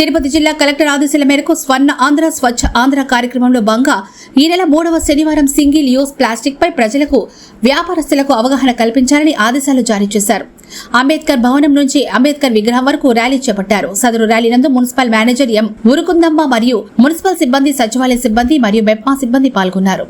తిరుపతి జిల్లా కలెక్టర్ ఆదేశాల మేరకు స్వర్ణ ఆంధ్ర స్వచ్ఛ ఆంధ్ర కార్యక్రమంలో భాగంగా ఈ నెల మూడవ శనివారం సింగిల్ యూస్ ప్లాస్టిక్ పై ప్రజలకు వ్యాపారస్తులకు అవగాహన కల్పించాలని ఆదేశాలు జారీ చేశారు. అంబేద్కర్ భవనం నుంచి అంబేద్కర్ విగ్రహం వరకు ర్యాలీ చేపట్టారు. సదరు ర్యాలీ నందు మున్సిపల్ మేనేజర్ ఎం మురుకుందమ్మ మరియు మున్సిపల్ సిబ్బంది సచివాలయ సిబ్బంది మరియు మెప్మా సిబ్బంది పాల్గొన్నారు.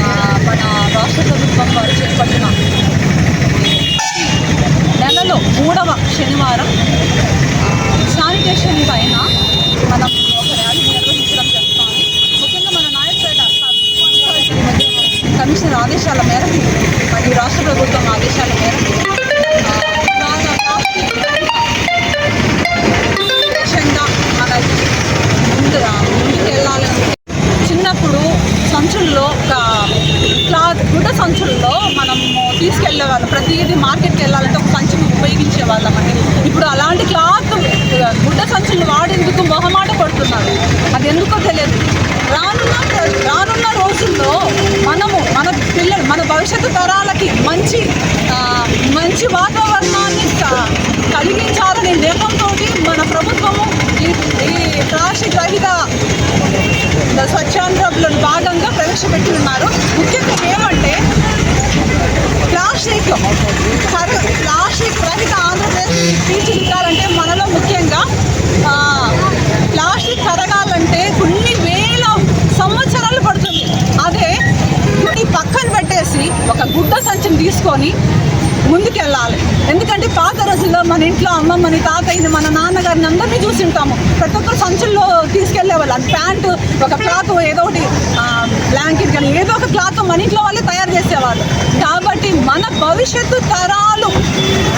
ఆ, మన రాష్ట్ర ప్రభుత్వం వారు చేపట్టిన నెలలో మూడవ శనివారం శానిటేషన్ పైన మనం ఒక ర్యాలీ నిర్వహించడం జరుగుతుంది. ముఖ్యంగా మన నాయకుపేట కమిషనర్ ఆదేశాల మేరకు మరియు రాష్ట్ర ప్రభుత్వం ఆదేశాల మేరకు చిన్నప్పుడు సంచుల్లో ఒక క్లాత్ గుడ్డ సంచుల్లో మనం తీసుకెళ్ళే వాళ్ళు ప్రతిదీ మార్కెట్కి వెళ్ళాలంటే ఒక సంచి ఉపయోగించే వాళ్ళం అండి ఇప్పుడు అలాంటి క్లాత్ గుడ్డ సంచులు వాడేందుకు మొహమాట పడుతున్నారు. అది ఎందుకో తెలియదు. రానున్న రానున్న రోజుల్లో మనము మన పిల్లలు మన భవిష్యత్తు తరాలకి మంచి మంచి వాతావరణాన్ని కలిగించాలనే నేపంతో మన ప్రభుత్వము ఈ ఈ ప్లాస్టిక్ రహిత స్వచ్ఛాంధ్రలో భాగంగా ప్రవేశపెట్టి ఉన్నారు. ముఖ్యంగా ఏమంటే ప్లాస్టిక్ కర ప్లాస్టిక్ రహిత ఆంధ్రప్రదేశ్ తీర్చిదిద్దాలంటే మనలో ముఖ్యంగా ఆ, ప్లాస్టిక్ కరగాలంటే కొన్ని వేల సంవత్సరాలు పడుతుంది అదే ఈ పక్కన పెట్టేసి ఒక గుడ్డ సంచిని తీసుకొని ముందుకెళ్ళాలి. ఎందుకంటే పాత రోజుల్లో మన ఇంట్లో అమ్మమ్మని తాతయ్యని మన నాన్నగారిని అందరినీ చూసి ఉంటాము ప్రతి ఒక్కరు సంచుల్లో తీసుకెళ్ళేవాళ్ళు అది ప్యాంటు ఒక క్లాత్ ఏదో ఒకటి బ్లాంకెట్ కానీ ఏదో ఒక క్లాత్ మన ఇంట్లో వాళ్ళే తయారు చేసేవాళ్ళు. కాబట్టి మన భవిష్యత్తు తరాలు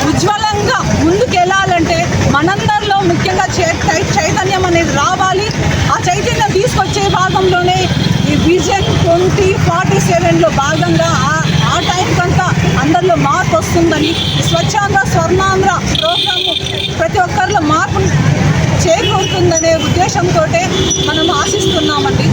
ఉజ్వలంగా ముందుకెళ్ళాలంటే మనందరిలో ముఖ్యంగా చైతన్యం అనేది రావాలి. ఆ చైతన్యం తీసుకొచ్చే భాగంలోనే ఈ విజన్ ట్వంటీ ఫార్టీ సెవెన్లో భాగంగా ఆ- ఆ టైం కంతా అందరిలో మార్పు వస్తుందని ఈ స్వచ్ఛాంధ్ర స్వర్ణాంధ్ర ప్రోగ్రాము ప్రతి ఒక్కరిలో మార్పు చేకూరుతుందనే ఉద్దేశంతో మనం ఆశిస్తున్నామండి.